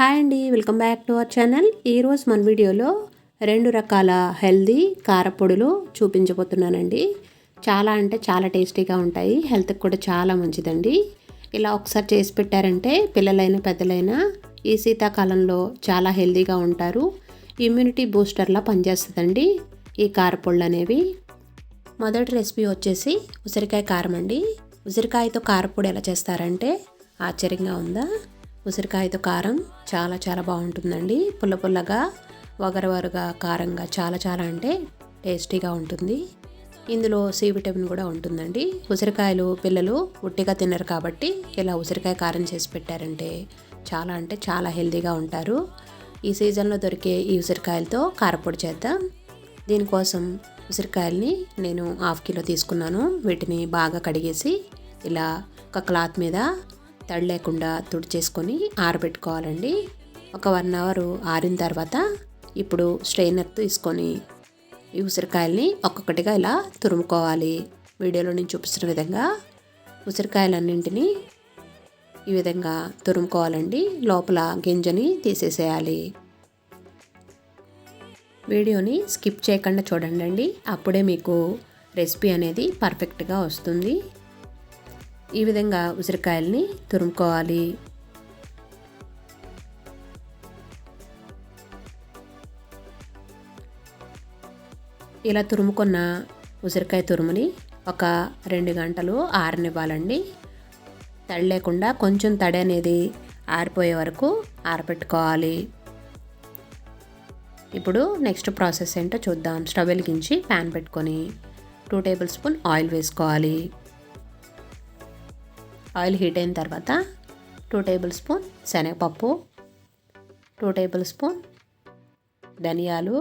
Hi అండి welcome back to our channel ఈరోజు మన వీడియోలో రెండు రకాల హెల్దీ కారపొడులు చూపించబోతున్నానండి. చాలా అంటే చాలా టేస్టీగా ఉంటాయి. హెల్త్కి కూడా చాలా మంచిదండి. ఇలా ఒకసారి చేసి పెట్టారంటే పిల్లలైనా పెద్దలైనా ఈ శీతాకాలంలో చాలా హెల్దీగా ఉంటారు. ఇమ్యూనిటీ బూస్టర్లా పనిచేస్తుందండి ఈ కారపొళ్ళు అనేవి. మొదటి రెసిపీ వచ్చేసి ఉసిరికాయ కారం అండి. ఉసిరికాయతో కారపొడి ఎలా చేస్తారంటే ఆశ్చర్యంగా ఉందా? ఉసిరికాయతో కారం చాలా చాలా బాగుంటుందండి. పుల్ల పుల్లగా వగరవరుగా కారంగా చాలా చాలా అంటే టేస్టీగా ఉంటుంది. ఇందులో సి విటమిన్ కూడా ఉంటుందండి. ఉసిరికాయలు పిల్లలు ఉట్టిగా తినరు కాబట్టి ఇలా ఉసిరికాయ కారం చేసి పెట్టారంటే చాలా అంటే చాలా హెల్తీగా ఉంటారు. ఈ సీజన్లో దొరికే ఈ ఉసిరికాయలతో కారపొడి చేద్దాం. దీనికోసం ఉసిరికాయల్ని నేను హాఫ్ కిలో తీసుకున్నాను. వీటిని బాగా కడిగేసి ఇలా ఒక క్లాత్ మీద తడి లేకుండా తుడిచేసుకొని ఆరబెట్టుకోవాలండి. ఒక వన్ అవర్ ఆరిన తర్వాత ఇప్పుడు స్ట్రైనర్ తీసుకొని ఈ ఉసిరికాయల్ని ఒక్కొక్కటిగా ఇలా తురుముకోవాలి. వీడియోలో నేను చూపిస్తున్న విధంగా ఉసిరికాయలన్నింటినీ ఈ విధంగా తురుముకోవాలండి. లోపల గింజని తీసేసేయాలి. వీడియోని స్కిప్ చేయకుండా చూడండి అప్పుడే మీకు రెసిపీ అనేది పర్ఫెక్ట్గా వస్తుంది. ఈ విధంగా ఉసిరికాయల్ని తురుముకోవాలి. ఇలా తురుముకున్న ఉసిరికాయ తురుముని ఒక రెండు గంటలు ఆరనివ్వాలండి. తడి లేకుండా కొంచెం తడి అనేది ఆరిపోయే వరకు ఆరపెట్టుకోవాలి. ఇప్పుడు నెక్స్ట్ ప్రాసెస్ ఏంటో చూద్దాం. స్టవ్ వెలిగించి ప్యాన్ పెట్టుకొని టూ టేబుల్ స్పూన్ ఆయిల్ వేసుకోవాలి. ఆయిల్ హీట్ అయిన తర్వాత టూ టేబుల్ స్పూన్ శనగపప్పు టూ టేబుల్ స్పూన్ ధనియాలు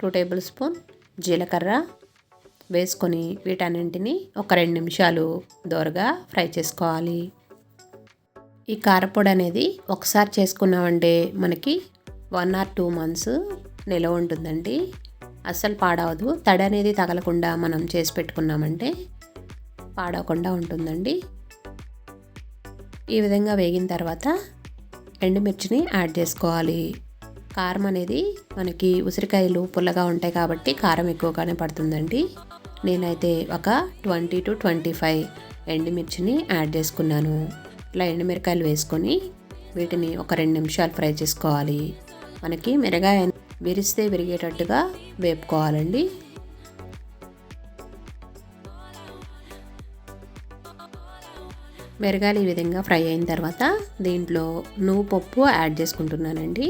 టూ టేబుల్ స్పూన్ జీలకర్ర వేసుకొని వీటన్నింటిని ఒక రెండు నిమిషాలు దోరగా ఫ్రై చేసుకోవాలి. ఈ కారపొడి అనేది ఒకసారి చేసుకున్నామంటే మనకి వన్ ఆర్ టూ మంత్స్ నిలవ ఉంటుందండి. అస్సలు పాడవదు. తడి అనేది తగలకుండా మనం చేసి పెట్టుకున్నామంటే పాడవకుండా ఉంటుందండి. ఈ విధంగా వేగిన తర్వాత ఎండుమిర్చిని యాడ్ చేసుకోవాలి. కారం అనేది మనకి ఉసిరికాయలు పుల్లగా ఉంటాయి కాబట్టి కారం ఎక్కువగానే పడుతుందండి. నేనైతే ఒక ట్వంటీ టు ట్వంటీ ఫైవ్ ఎండుమిర్చిని యాడ్ చేసుకున్నాను. ఇలా ఎండుమిరకాయలు వేసుకొని వీటిని ఒక రెండు నిమిషాలు ఫ్రై చేసుకోవాలి. మనకి మిరగాయ విరిస్తే విరిగేటట్టుగా వేపుకోవాలండి. మెరగాలి ఈ విధంగా ఫ్రై అయిన తర్వాత దీంట్లో నువ్వు పప్పు యాడ్ చేసుకుంటున్నానండి.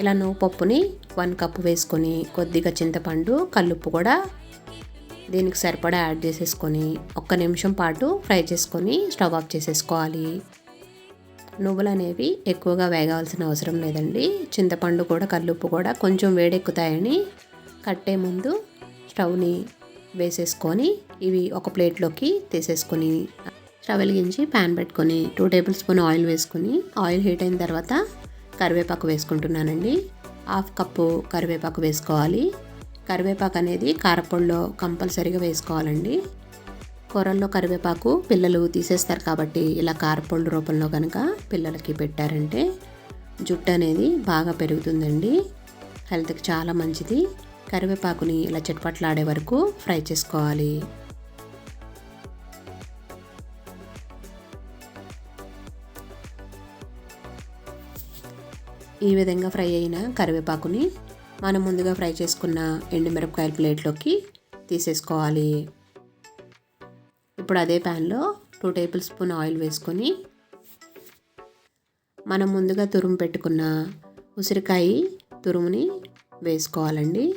ఇలా నువ్వు పప్పుని వన్ కప్పు వేసుకొని కొద్దిగా చింతపండు కల్లుప్పు కూడా దీనికి సరిపడా యాడ్ చేసేసుకొని ఒక్క నిమిషం పాటు ఫ్రై చేసుకొని స్టవ్ ఆఫ్ చేసేసుకోవాలి. నువ్వులు అనేవి ఎక్కువగా వేగవలసిన అవసరం లేదండి. చింతపండు కూడా కల్లుప్పు కూడా కొంచెం వేడెక్కుతాయని కట్టే ముందు స్టవ్ని వేసేసుకొని ఇవి ఒక ప్లేట్లోకి తీసేసుకొని స్టవ్ వెలిగించి ప్యాన్ పెట్టుకొని టూ టేబుల్ స్పూన్ ఆయిల్ వేసుకొని ఆయిల్ హీట్ అయిన తర్వాత కరివేపాకు వేసుకుంటున్నానండి. హాఫ్ కప్పు కరివేపాకు వేసుకోవాలి. కరివేపాకు అనేది కారపొడిలో కంపల్సరీగా వేసుకోవాలండి. కూరల్లో కరివేపాకు పిల్లలు తీసేస్తారు కాబట్టి ఇలా కారపొడి రూపంలో కనుక పిల్లలకి పెట్టారంటే జుట్టు అనేది బాగా పెరుగుతుందండి. హెల్త్కి చాలా మంచిది. కరివేపాకుని ఇలా చిట్పట్లాడే వరకు ఫ్రై చేసుకోవాలి. ఈ విధంగా ఫ్రై అయిన కరివేపాకుని మనం ముందుగా ఫ్రై చేసుకున్న ఎండుమిరపకాయల ప్లేట్లోకి తీసేసుకోవాలి. ఇప్పుడు అదే ప్యాన్లో టూ టేబుల్ స్పూన్ ఆయిల్ వేసుకొని మనం ముందుగా తురుము పెట్టుకున్న ఉసిరికాయ తురుముని వేసుకోవాలండి.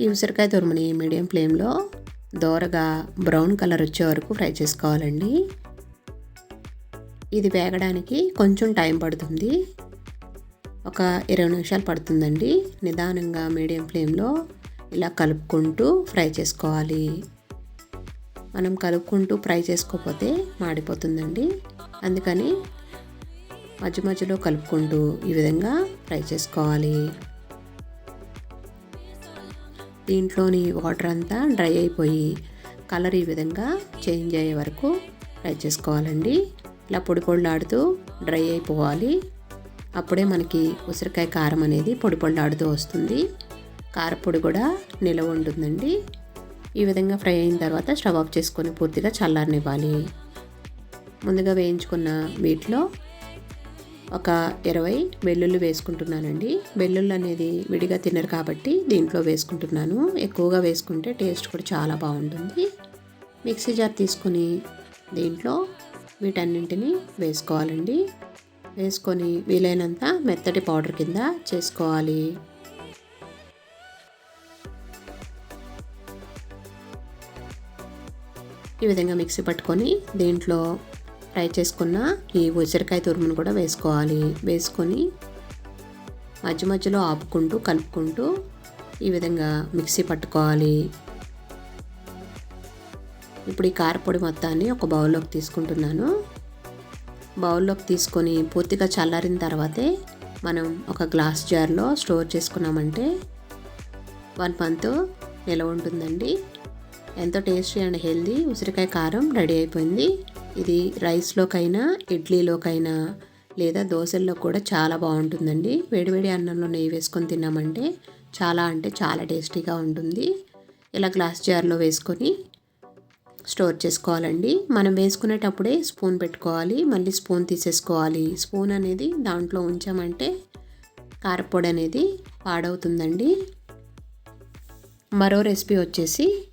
ఈ ఉసిరికాయ తురుముని మీడియం ఫ్లేమ్లో దోరగా బ్రౌన్ కలర్ వచ్చే వరకు ఫ్రై చేసుకోవాలండి. ఇది వేగడానికి కొంచెం టైం పడుతుంది. ఒక ఇరవై నిమిషాలు పడుతుందండి. నిదానంగా మీడియం ఫ్లేమ్లో ఇలా కలుపుకుంటూ ఫ్రై చేసుకోవాలి. మనం కలుపుకుంటూ ఫ్రై చేసుకోకపోతే మాడిపోతుందండి. అందుకని మధ్య మధ్యలో కలుపుకుంటూ ఈ విధంగా ఫ్రై చేసుకోవాలి. దీంట్లోని వాటర్ అంతా డ్రై అయిపోయి కలర్ ఈ విధంగా చేంజ్ అయ్యే వరకు ఫ్రై చేసుకోవాలండి. ఇలా పొడి డ్రై అయిపోవాలి. అప్పుడే మనకి ఉసిరికాయ కారం అనేది పొడి వస్తుంది. కారపొడి కూడా నిలవ ఉంటుందండి. ఈ విధంగా ఫ్రై అయిన తర్వాత స్టవ్ ఆఫ్ చేసుకొని పూర్తిగా చల్లారనివ్వాలి. ముందుగా వేయించుకున్న వీటిలో ఒక ఇరవై వెల్లుల్లి వేసుకుంటున్నానండి. వెల్లుల్లి అనేది విడిగా తినరు కాబట్టి దీంట్లో వేసుకుంటున్నాను. ఎక్కువగా వేసుకుంటే టేస్ట్ కూడా చాలా బాగుంటుంది. మిక్సీ జార్ తీసుకొని దీంట్లో వీటన్నింటినీ వేసుకోవాలండి. వేసుకొని వీలైనంత మెత్తటి పౌడర్ కింద చేసుకోవాలి. ఈ విధంగా మిక్సీ పట్టుకొని దీంట్లో ఫ్రై చేసుకున్న ఈ ఉసిరికాయ తురుమును కూడా వేసుకోవాలి. వేసుకొని మధ్య మధ్యలో ఆపుకుంటూ కలుపుకుంటూ ఈ విధంగా మిక్సీ పట్టుకోవాలి. ఇప్పుడు ఈ కారపొడి మొత్తాన్ని ఒక బౌల్లోకి తీసుకుంటున్నాను. బౌల్లోకి తీసుకొని పూర్తిగా చల్లారిన తర్వాతే మనం ఒక గ్లాస్ జార్లో స్టోర్ చేసుకున్నామంటే వన్ మంత్ నిలవ ఉంటుందండి. ఎంతో టేస్టీ అండ్ హెల్దీ ఉసిరికాయ కారం రెడీ అయిపోయింది. ఇది రైస్లోకైనా ఇడ్లీలోకైనా లేదా దోశల్లో కూడా చాలా బాగుంటుందండి. వేడివేడి అన్నంలో నెయ్యి వేసుకొని తిన్నామంటే చాలా అంటే చాలా టేస్టీగా ఉంటుంది. ఇలా గ్లాస్ జార్లో వేసుకొని స్టోర్ చేసుకోవాలండి. మనం వేసుకునేటప్పుడే స్పూన్ పెట్టుకోవాలి. మళ్ళీ స్పూన్ తీసేసుకోవాలి. స్పూన్ అనేది దాంట్లో ఉంచామంటే కారపొడి అనేది పాడవుతుందండి. మరో రెసిపీ వచ్చేసి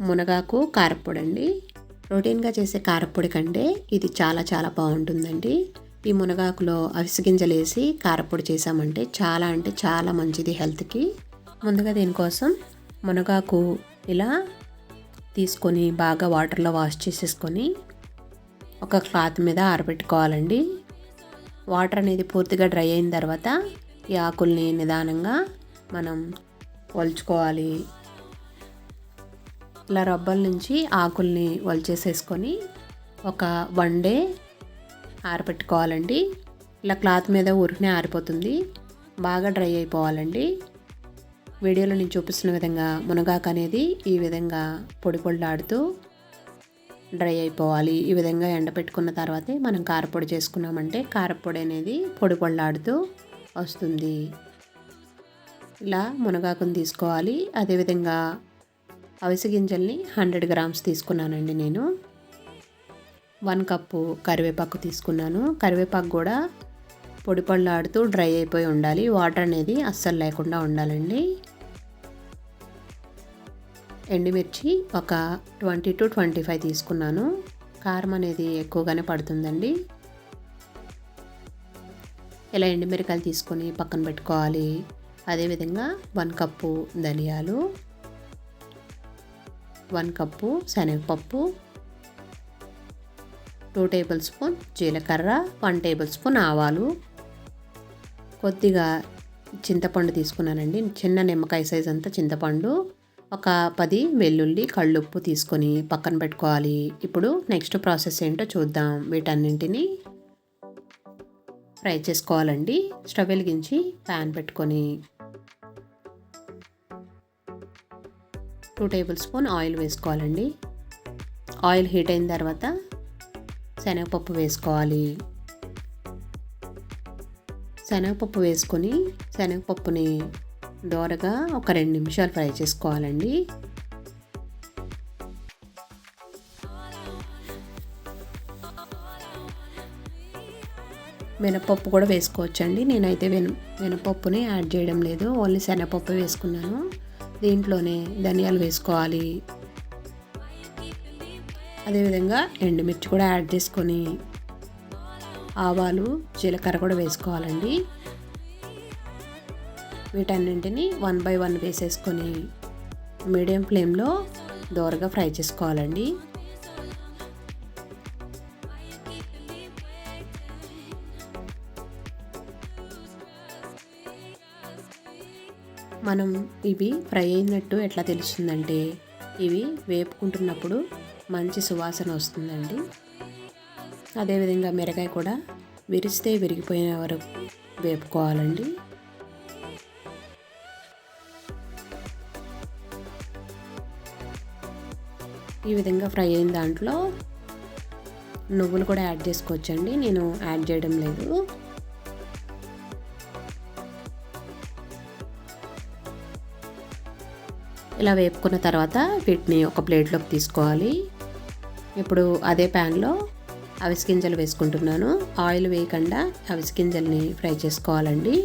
మునగాకు కారపొడి అండి రొటీన్గా చేసే కారపొడి కంటే ఇది చాలా చాలా బాగుంటుందండి. ఈ మునగాకులో అవిసి గింజలు వేసి కారపొడి చేసామంటే చాలా అంటే చాలా మంచిది హెల్త్కి. ముందుగా దీనికోసం మునగాకు ఇలా తీసుకొని బాగా వాటర్లో వాష్ చేసేసుకొని ఒక క్లాత్ మీద ఆరబెట్టుకోవాలండి. వాటర్ అనేది పూర్తిగా డ్రై అయిన తర్వాత ఈ ఆకుల్ని నిదానంగా మనం వలుచుకోవాలి ఇలా రబ్బల నుంచి ఆకుల్ని వలిచేసేసుకొని ఒక వన్ డే ఆరబెట్టుకోవాలండి. ఇలా క్లాత్ మీద ఉరికినే ఆరిపోతుంది. బాగా డ్రై అయిపోవాలండి. వీడియోలో నేను చూపిస్తున్న విధంగా మునగాకు అనేది ఈ విధంగా పొడి పొడిలాడుతూ డ్రై అయిపోవాలి. ఈ విధంగా ఎండపెట్టుకున్న తర్వాతే మనం కారపొడి చేసుకున్నామంటే కారపొడి అనేది పొడి పొడిలాడుతూ వస్తుంది. ఇలా మునగాకుని తీసుకోవాలి. అదేవిధంగా అవిసె గింజల్ని హండ్రెడ్ గ్రామ్స్ తీసుకున్నానండి నేను. వన్ కప్పు కరివేపాకు తీసుకున్నాను. కరివేపాకు కూడా పొడి పళ్ళాడుతూ డ్రై అయిపోయి ఉండాలి. వాటర్ అనేది అస్సలు లేకుండా ఉండాలండి. ఎండుమిర్చి ఒక ట్వంటీ టు ట్వంటీ ఫైవ్ తీసుకున్నాను. కారం అనేది ఎక్కువగానే పడుతుందండి. ఇలా ఎండుమిరకాయలు తీసుకొని పక్కన పెట్టుకోవాలి. అదేవిధంగా వన్ కప్పు ధనియాలు వన్ కప్పు శనగపప్పు టూ టేబుల్ స్పూన్ జీలకర్ర వన్ టేబుల్ స్పూన్ ఆవాలు. కొద్దిగా చింతపండు తీసుకున్నానండి. చిన్న నిమ్మకాయ సైజ్ అంతా చింతపండు. ఒక పది వెల్లుల్లి కళ్ళుప్పు తీసుకొని పక్కన పెట్టుకోవాలి. ఇప్పుడు నెక్స్ట్ ప్రాసెస్ ఏంటో చూద్దాం. వీటన్నింటినీ ఫ్రై చేసుకోవాలండి. స్టవ్ వెలిగించి ప్యాన్ పెట్టుకొని టూ టేబుల్ స్పూన్ ఆయిల్ వేసుకోవాలండి. ఆయిల్ హీట్ అయిన తర్వాత శనగపప్పు వేసుకోవాలి. శనగపప్పు వేసుకొని శనగపప్పుని దోరగా ఒక రెండు నిమిషాలు ఫ్రై చేసుకోవాలండి. మినపప్పు కూడా వేసుకోవచ్చండి. నేనైతే వెన మినపప్పుని యాడ్ చేయడం లేదు. ఓన్లీ శనగపప్పు వేసుకున్నాను. దీంట్లోనే ధనియాలు వేసుకోవాలి. అదేవిధంగా ఎండుమిర్చి కూడా యాడ్ చేసుకొని ఆవాలు జీలకర్ర కూడా వేసుకోవాలండి. వీటన్నింటిని వన్ బై వన్ వేసేసుకొని మీడియం ఫ్లేమ్లో దోరగా ఫ్రై చేసుకోవాలండి. మనం ఇవి ఫ్రై అయినట్టు ఎట్లా తెలుస్తుందంటే ఇవి వేపుకుంటున్నప్పుడు మంచి సువాసన వస్తుందండి. అదేవిధంగా మిరకాయ కూడా విరిస్తే విరిగిపోయిన వరకు వేపుకోవాలండి. ఈ విధంగా ఫ్రై అయిన దాంట్లో నువ్వులు కూడా యాడ్ చేసుకోవచ్చండి. నేను యాడ్ చేయడం లేదు. ఇలా వేపుకున్న తర్వాత వీటిని ఒక ప్లేట్లోకి తీసుకోవాలి. ఇప్పుడు అదే ప్యాన్లో అవిసి గింజలు వేసుకుంటున్నాను. ఆయిల్ వేయకుండా అవిసి గింజల్ని ఫ్రై చేసుకోవాలండి.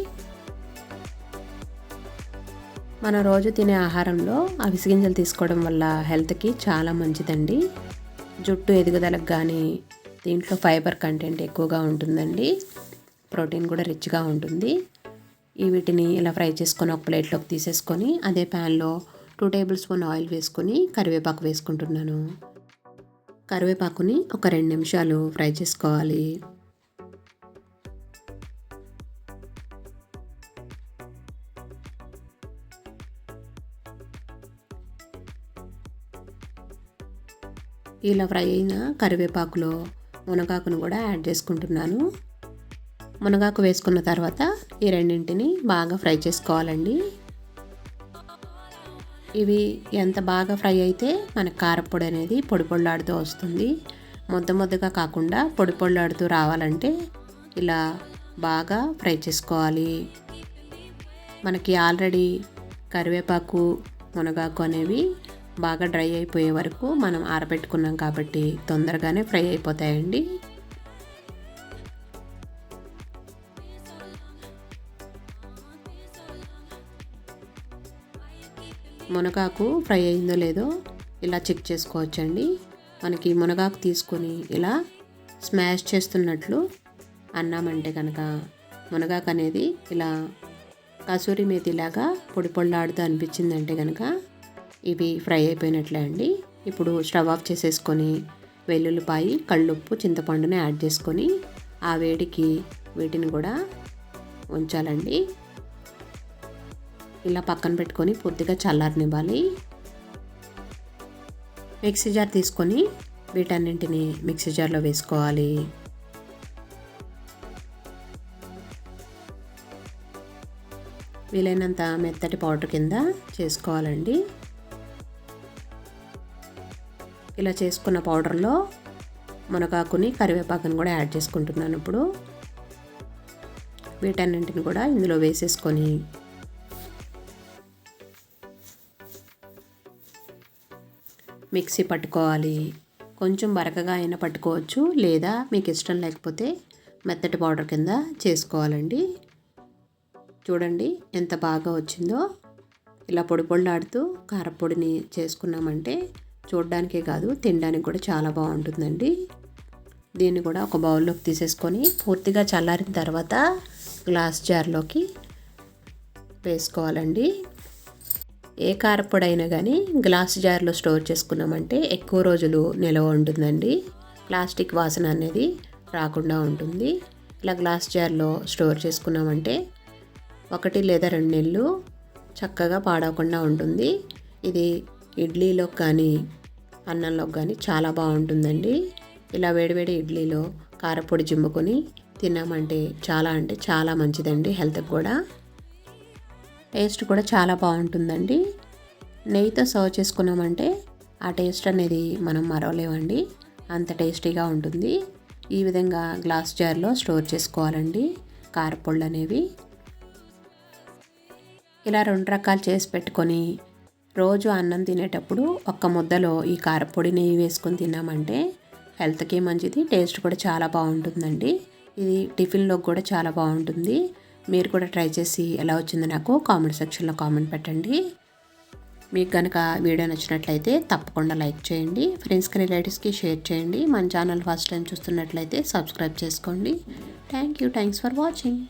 మన రోజు తినే ఆహారంలో అవిసి గింజలు తీసుకోవడం వల్ల హెల్త్కి చాలా మంచిదండి. జుట్టు ఎదుగుదలకు కానీ దీంట్లో ఫైబర్ కంటెంట్ ఎక్కువగా ఉంటుందండి. ప్రోటీన్ కూడా రిచ్గా ఉంటుంది. ఈ వీటిని ఇలా ఫ్రై చేసుకొని ఒక ప్లేట్లోకి తీసేసుకొని అదే ప్యాన్లో టూ టేబుల్ స్పూన్ ఆయిల్ వేసుకొని కరివేపాకు వేసుకుంటున్నాను. కరివేపాకుని ఒక రెండు నిమిషాలు ఫ్రై చేసుకోవాలి. ఇలా ఫ్రై అయిన కరివేపాకులో మునగాకును కూడా యాడ్ చేసుకుంటున్నాను. మునగాకు వేసుకున్న తర్వాత ఈ రెండింటిని బాగా ఫ్రై చేసుకోవాలండి. ఇవి ఎంత బాగా ఫ్రై అయితే మనకు కారపొడి అనేది పొడి పొళ్ళాడుతూ వస్తుంది. ముద్ద ముద్దగా కాకుండా పొడి పొళ్ళాడుతూ రావాలంటే ఇలా బాగా ఫ్రై చేసుకోవాలి. మనకి ఆల్రెడీ కరివేపాకు మునగాకు అనేవి బాగా డ్రై అయిపోయే వరకు మనం ఆరబెట్టుకున్నాం కాబట్టి తొందరగానే ఫ్రై అయిపోతాయండి. మునగాకు ఫ్రై అయిందో లేదో ఇలా చెక్ చేసుకోవచ్చండి. మనకి మునగాకు తీసుకొని ఇలా స్మాష్ చేస్తున్నట్లు అన్నామంటే కనుక మునగాకు అనేది ఇలా కసూరి మేతిలాగా పొడి పొళ్ళాడుతూ అనిపించిందంటే కనుక ఇవి ఫ్రై అయిపోయినట్లే అండి. ఇప్పుడు స్టవ్ ఆఫ్ చేసేసుకొని వెల్లుల్లిపాయి కళ్ళుప్పు చింతపండుని యాడ్ చేసుకొని ఆ వేడికి వీటిని కూడా ఉంచాలండి. ఇలా పక్కన పెట్టుకొని పూర్తిగా చల్లారనివ్వాలి. మిక్సీ జార్ తీసుకొని వీటన్నింటిని మిక్సీ జార్లో వేసుకోవాలి. వీలైనంత మెత్తటి పౌడర్ కింద చేసుకోవాలండి. ఇలా చేసుకున్న పౌడర్లో మునగాకుని కరివేపాకుని కూడా యాడ్ చేసుకుంటున్నాను ఇప్పుడు. వీటన్నింటిని కూడా ఇందులో వేసేసుకొని మిక్సీ పట్టుకోవాలి. కొంచెం బరకగా అయినా పట్టుకోవచ్చు లేదా మీకు ఇష్టం లేకపోతే మెత్తటి పౌడర్ కింద చేసుకోవాలండి. చూడండి ఎంత బాగా వచ్చిందో. ఇలా పొడి పొడిలాడుతూ కారపొడిని చేసుకున్నామంటే చూడడానికే కాదు తినడానికి కూడా చాలా బాగుంటుందండి. దీన్ని కూడా ఒక బౌల్లోకి తీసేసుకొని పూర్తిగా చల్లారిన తర్వాత గ్లాస్ జార్లోకి వేసుకోవాలండి. ఏ కారపొడైనా కానీ గ్లాస్ జార్లో స్టోర్ చేసుకున్నామంటే ఎక్కువ రోజులు నిల్వ ఉంటుందండి. ప్లాస్టిక్ వాసన అనేది రాకుండా ఉంటుంది. ఇలా గ్లాస్ జార్లో స్టోర్ చేసుకున్నామంటే ఒకటి లేదా రెండు నెలలు చక్కగా పాడవకుండా ఉంటుంది. ఇది ఇడ్లీలో కానీ అన్నంలోకి కానీ చాలా బాగుంటుందండి. ఇలా వేడివేడి ఇడ్లీలో కారపొడి జిమ్ముకొని తిన్నామంటే చాలా అంటే చాలా మంచిదండి హెల్త్కి కూడా. టేస్ట్ కూడా చాలా బాగుంటుందండి. నెయ్యితో సర్వ్ చేసుకున్నామంటే ఆ టేస్ట్ అనేది మనం మరవలేమండి. అంత టేస్టీగా ఉంటుంది. ఈ విధంగా గ్లాస్ జార్లో స్టోర్ చేసుకోవాలండి కారపొళ్ళు అనేవి ఇలా రెండు రకాలు చేసి పెట్టుకొని రోజు అన్నం తినేటప్పుడు ఒక్క ముద్దలో ఈ కారపొడి నెయ్యి వేసుకొని తిన్నామంటే హెల్త్కి మంచిది టేస్ట్ కూడా చాలా బాగుంటుందండి. ఇది టిఫిన్లో కూడా చాలా బాగుంటుంది. మీరు కూడా ట్రై చేసి ఎలా వచ్చిందో నాకు కామెంట్ సెక్షన్లో కామెంట్ పెట్టండి. మీకు కనుక వీడియో నచ్చినట్లయితే తప్పకుండా లైక్ చేయండి. ఫ్రెండ్స్కి రిలేటివ్స్కి షేర్ చేయండి. మన ఛానల్ ఫస్ట్ టైం చూస్తున్నట్లయితే సబ్స్క్రైబ్ చేసుకోండి. Thank you thanks for watching.